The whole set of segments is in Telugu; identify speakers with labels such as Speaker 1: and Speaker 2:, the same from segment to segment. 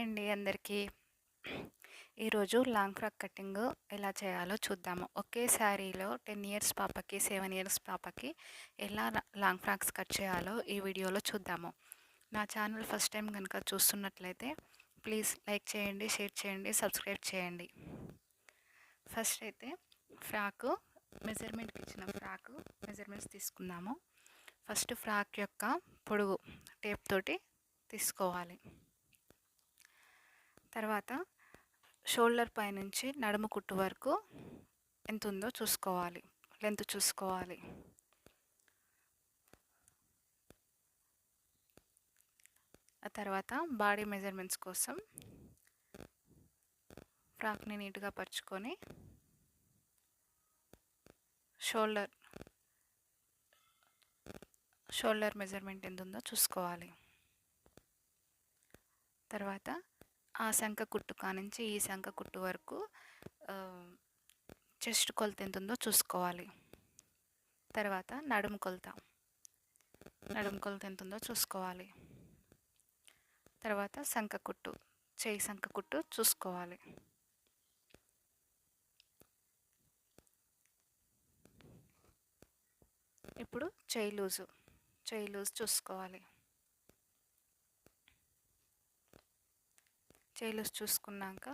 Speaker 1: అండి అందరికీ. ఈరోజు లాంగ్ ఫ్రాక్ కటింగ్ ఎలా చేయాలో చూద్దాము. ఒకే శారీలో 10 ఇయర్స్ పాపకి, సెవెన్ ఇయర్స్ పాపకి ఎలా లాంగ్ ఫ్రాక్స్ కట్ చేయాలో ఈ వీడియోలో చూద్దాము. నా ఛానల్ ఫస్ట్ టైం కనుక చూస్తున్నట్లయితే ప్లీజ్ లైక్ చేయండి, షేర్ చేయండి, సబ్స్క్రైబ్ చేయండి. ఫస్ట్ అయితే ఫ్రాకు మెజర్మెంట్‌కి ఇచ్చిన ఫ్రాకు మెజర్మెంట్స్ తీసుకుందాము. ఫస్ట్ ఫ్రాక్ యొక్క పొడుగు టేప్ తోటి తీసుకోవాలి. తర్వాత షోల్డర్ పైనుంచి నడుము కుట్టు వరకు ఎంతుందో చూసుకోవాలి. లెంత్ చూసుకోవాలి. ఆ తర్వాత బాడీ మెజర్మెంట్స్ కోసం ఫ్రాక్‌ని నీట్‌గా పరుచుకొని షోల్డర్ షోల్డర్ మెజర్మెంట్ ఎంత ఉందో చూసుకోవాలి. తర్వాత ఆ శంఖ కుట్టు కానించి ఈ శంఖ కుట్టు వరకు చెస్ట్ కొలత ఎంతుందో చూసుకోవాలి. తర్వాత నడుము కొలత. నడుము కొలత ఎంతుందో చూసుకోవాలి. తర్వాత శంఖ కుట్టు. చేయి శంఖ కుట్టు చూసుకోవాలి. ఇప్పుడు చేయి లూజు. చేయి లూజ్ చూసుకోవాలి. చెయ్యి చూసుకున్నాక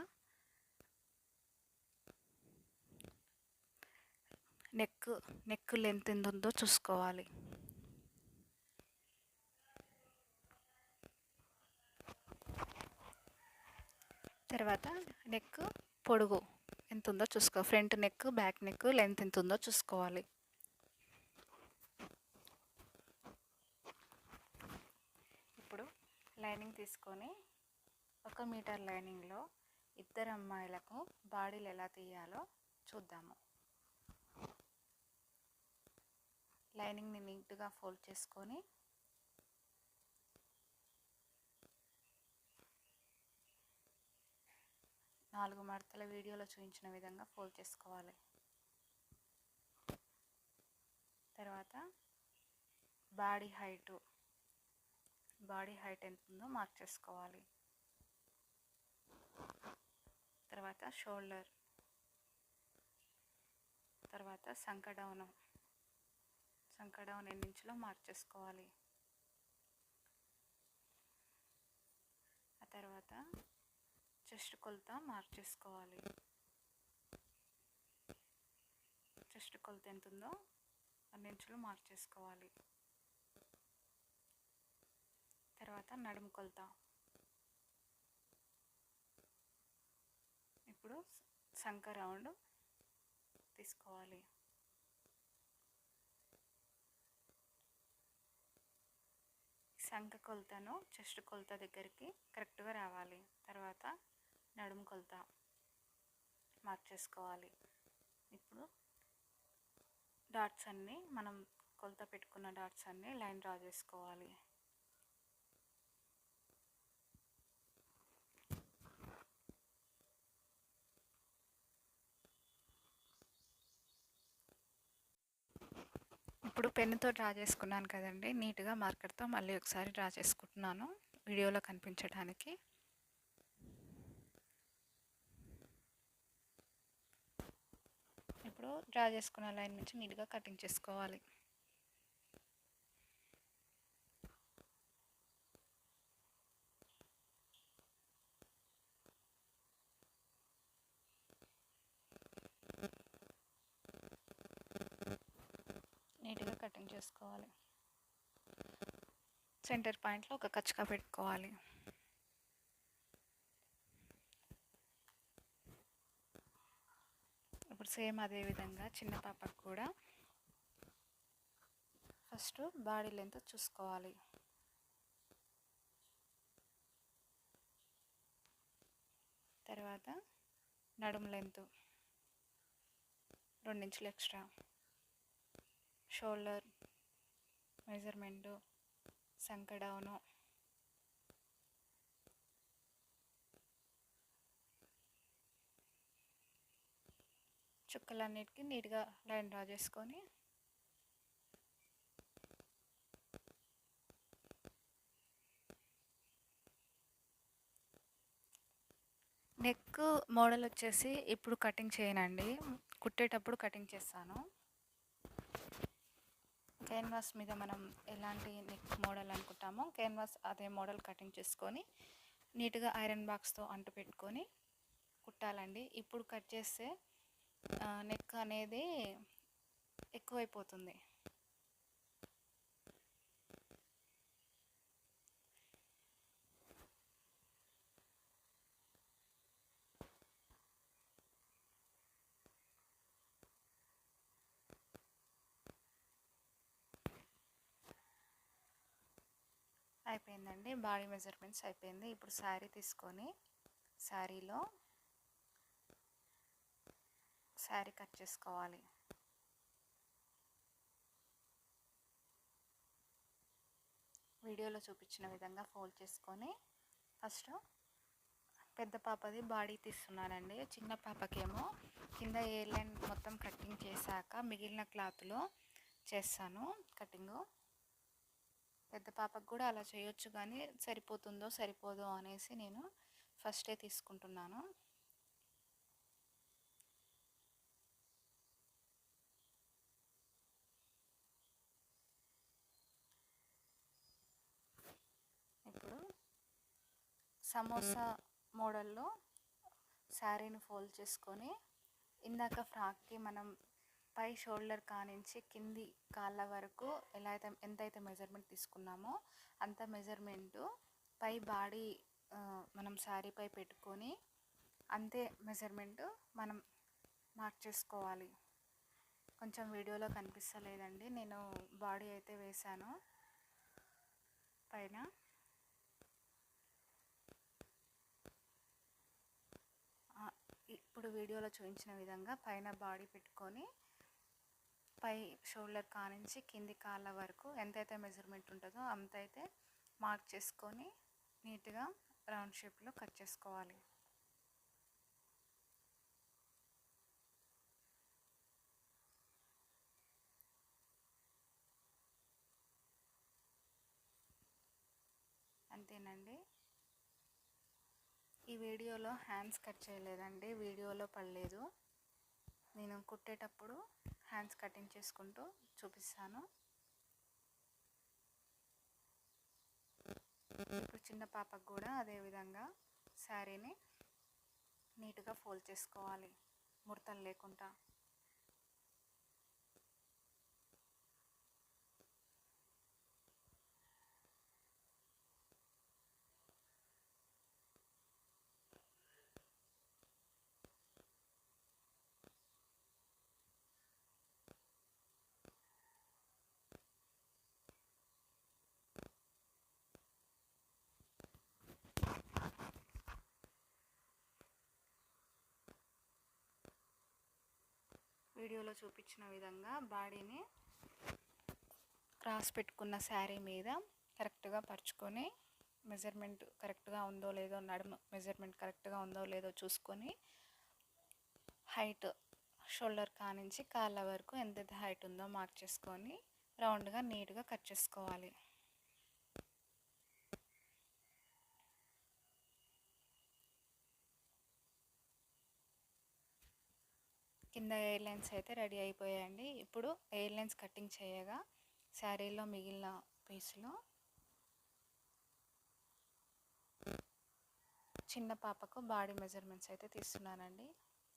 Speaker 1: నెక్ నెక్ లెంత్ ఎంత ఉందో చూసుకోవాలి. తర్వాత నెక్ పొడుగు ఎంతుందో చూసుకో front neck, back neck length ఎంత ఉందో చూసుకోవాలి. ఇప్పుడు లైనింగ్ తీసుకొని ఒక మీటర్ లైనింగ్‌లో ఇద్దరు అమ్మాయిలకు బాడీలు ఎలా తీయాలో చూద్దాము. లైనింగ్‌ని నీట్‌గా ఫోల్డ్ చేసుకొని నాలుగు మడతల వీడియోలో చూపించిన విధంగా ఫోల్డ్ చేసుకోవాలి. తర్వాత బాడీ హైటు బాడీ హైట్ ఎంత ఉందో మార్క్ చేసుకోవాలి. తర్వాత షోల్డర్. తర్వాత సంకడౌనం సంకడౌన్ ఎన్నించులో మార్చేసుకోవాలి ఆ తర్వాత చెస్ట్ కొలత మార్చేసుకోవాలి చెస్ట్ కొలత ఎంతుందో అన్నించులు మార్చేసుకోవాలి తర్వాత నడుము కొలత. ఇప్పుడు సంఖ రౌండ్ తీసుకోవాలి. సంఖ కొలతను చెస్ట్ కొలత దగ్గరికి కరెక్ట్‌గా రావాలి. తర్వాత నడుము కొలత మార్క్ చేసుకోవాలి. ఇప్పుడు డాట్స్ అన్నీ మనం కొలత పెట్టుకున్న డాట్స్ అన్నీ లైన్ డ్రా చేసుకోవాలి. ఇప్పుడు పెన్నుతో డ్రా చేసుకున్నాను కదండి నీట్‌గా మార్కర్‌తో మళ్ళీ ఒకసారి డ్రా చేసుకుంటున్నాను వీడియోలో కనిపించడానికి. ఇప్పుడు డ్రా చేసుకున్న లైన్ నుంచి నీట్‌గా కటింగ్ చేసుకోవాలి. నీట్‌గా కటింగ్ చేసుకోవాలి. సెంటర్ పాయింట్‌లో ఒక కచ్చకా పెట్టుకోవాలి. ఇప్పుడు సేమ్ అదే విధంగా చిన్న పాపకు కూడా ఫస్ట్ బాడీ లెంత్ చూసుకోవాలి. తర్వాత నడుము లెంత్ రెండించులు ఎక్స్ట్రా. షోల్డర్ మెజర్మెంటు, సంకడౌను చుక్కలన్నిటికీ చుక్కలన్నిటికి నీట్‌గా లైన్ డ్రా చేసుకొని నెక్ మోడల్ వచ్చేసి ఇప్పుడు కటింగ్ చేయనండి. కుట్టేటప్పుడు కటింగ్ చేస్తాను. క్యాన్వాస్ మీద మనం ఎలాంటి నెక్ మోడల్ అనుకుంటామో క్యాన్వాస్ అదే మోడల్ కటింగ్ చేసుకొని నీట్గా ఐరన్ బాక్స్తో అంటు పెట్టుకొని కుట్టాలండి. ఇప్పుడు కట్ చేస్తే నెక్ అనేది ఎక్కువైపోతుంది. అయిపోయిందండి. బాడీ మెజర్మెంట్స్ అయిపోయింది. ఇప్పుడు శారీ తీసుకొని శారీలో శారీ కట్ చేసుకోవాలి. వీడియోలో చూపించిన విధంగా ఫోల్డ్ చేసుకొని ఫస్ట్ పెద్ద పాపది బాడీ తీస్తున్నానండి. చిన్న పాపకేమో కింద ఏ లైన్ మొత్తం కటింగ్ చేశాక మిగిలిన క్లాత్లో చేస్తాను కటింగు. పెద్ద పాపకు కూడా అలా చేయొచ్చు కానీ సరిపోతుందో సరిపోదో అనేసి నేను ఫస్టే తీసుకుంటున్నాను. ఇప్పుడు సమోసా మోడల్లో శారీని ఫోల్డ్ చేసుకొని ఇందాక ఫ్రాక్కి మనం పై షోల్డర్ కానించి కింది కాళ్ళ వరకు ఎలా అయితే ఎంతైతే మెజర్మెంట్ తీసుకున్నామో అంత మెజర్మెంటు పై బాడీ మనం శారీపై పెట్టుకొని అంతే మెజర్మెంట్ మనం మార్క్ చేసుకోవాలి. కొంచెం వీడియోలో కనిపిస్తలేదండి. నేను బాడీ అయితే వేశాను. పైన ఇప్పుడు వీడియోలో చూపించిన విధంగా పైన బాడీ పెట్టుకొని పై షోల్డర్ కానించి కింది కాళ్ళ వరకు ఎంతైతే మెజర్మెంట్ ఉంటుందో అంతైతే మార్క్ చేసుకొని నీట్గా రౌండ్ షేప్లో కట్ చేసుకోవాలి. అంతేనండి. ఈ వీడియోలో హ్యాండ్స్ కట్ చేయలేదండి వీడియోలో పడలేదు. నేను కుట్టేటప్పుడు హ్యాండ్స్ కటింగ్ చేసుకుంటూ చూపిస్తాను. ఇప్పుడు చిన్న పాపకు కూడా అదేవిధంగా శారీని నీట్గా ఫోల్డ్ చేసుకోవాలి. ముడతలు లేకుండా. వీడియోలో చూపించిన విధంగా బాడీని క్రాస్ పెట్టుకున్న శారీ మీద కరెక్ట్గా పరుచుకొని మెజర్మెంట్ కరెక్ట్గా ఉందో లేదో నడుము మెజర్మెంట్ కరెక్ట్గా ఉందో లేదో చూసుకొని హైట్ షోల్డర్ కానించి కాళ్ళ వరకు ఎంత హైట్ ఉందో మార్క్ చేసుకొని రౌండ్గా నీట్గా కట్ చేసుకోవాలి. కింద ఎయిర్ లైన్స్ అయితే రెడీ అయిపోయాయండి. ఇప్పుడు ఎయిర్ లైన్స్ కటింగ్ చేయగా శారీలో మిగిలిన పీస్లో చిన్న పాపకు బాడీ మెజర్మెంట్స్ అయితే తీస్తున్నానండి.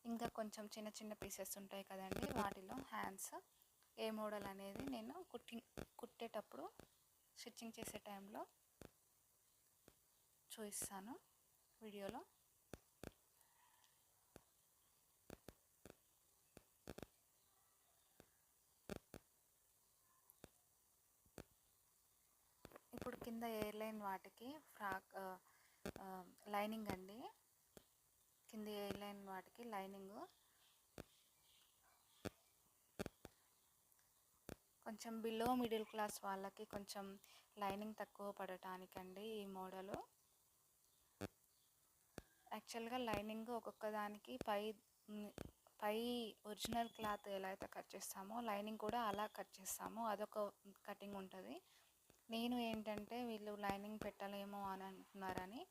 Speaker 1: ఇంకా కొంచెం చిన్న చిన్న పీసెస్ ఉంటాయి కదండి వాటిలో హ్యాండ్స్. ఏ మోడల్ అనేది నేను కుట్టింగ్ కుట్టేటప్పుడు స్టిచ్చింగ్ చేసే టైంలో చూపిస్తాను వీడియోలో ఇప్పుడు లైన్ వాటికి ఫ్రాక్ లైనింగ్ అండి. కింద ఎయిర్లైన్ వాటికి లైనింగ్. కొంచెం బిలో మిడిల్ క్లాస్ వాళ్ళకి కొంచెం లైనింగ్ తక్కువ పడటానికండి ఈ మోడలు. యాక్చువల్గా లైనింగ్ ఒక్కొక్క దానికి పై పై ఒరిజినల్ క్లాత్ ఎలా అయితే కట్ చేస్తామో లైనింగ్ కూడా అలా కట్ చేస్తాము. అదొక కటింగ్ ఉంటుంది. నేను ఏంటంటే వీళ్ళు లైనింగ్ పెట్టలేమో అని అంటున్నారని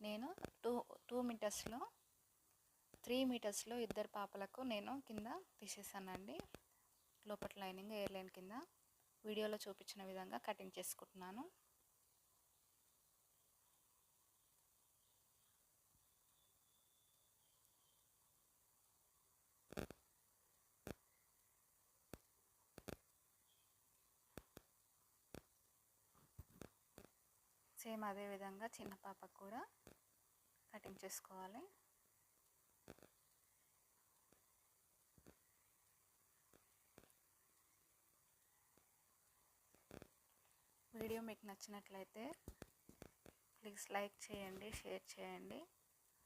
Speaker 1: నేను టూ టూ మీటర్స్లో త్రీ మీటర్స్లో ఇద్దరు పాపలకు నేను కింద తీసేసానండి. లోపల లైనింగ్ ఎయిర్లైన్ కింద వీడియోలో చూపించిన విధంగా కటింగ్ చేసుకుంటున్నాను. సేమ్ అదే విధంగా చిన్న పాపకు కూడా కటింగ్ చేసుకోవాలి. వీడియో మీకు నచ్చినట్లయితే ప్లీజ్ లైక్ చేయండి షేర్ చేయండి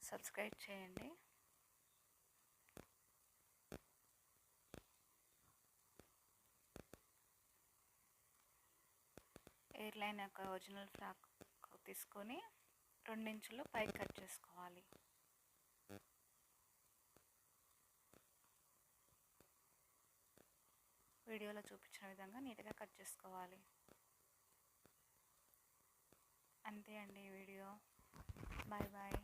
Speaker 1: సబ్స్క్రైబ్ చేయండి. ఎయిర్లైన్ యొక్క ఒరిజినల్ ఫ్రాక్ తీసుకొని రెండించులు పైకి కట్ చేసుకోవాలి. వీడియోలో చూపించిన విధంగా నీట్గా కట్ చేసుకోవాలి. అంతే అండి ఈ వీడియో. Bye bye.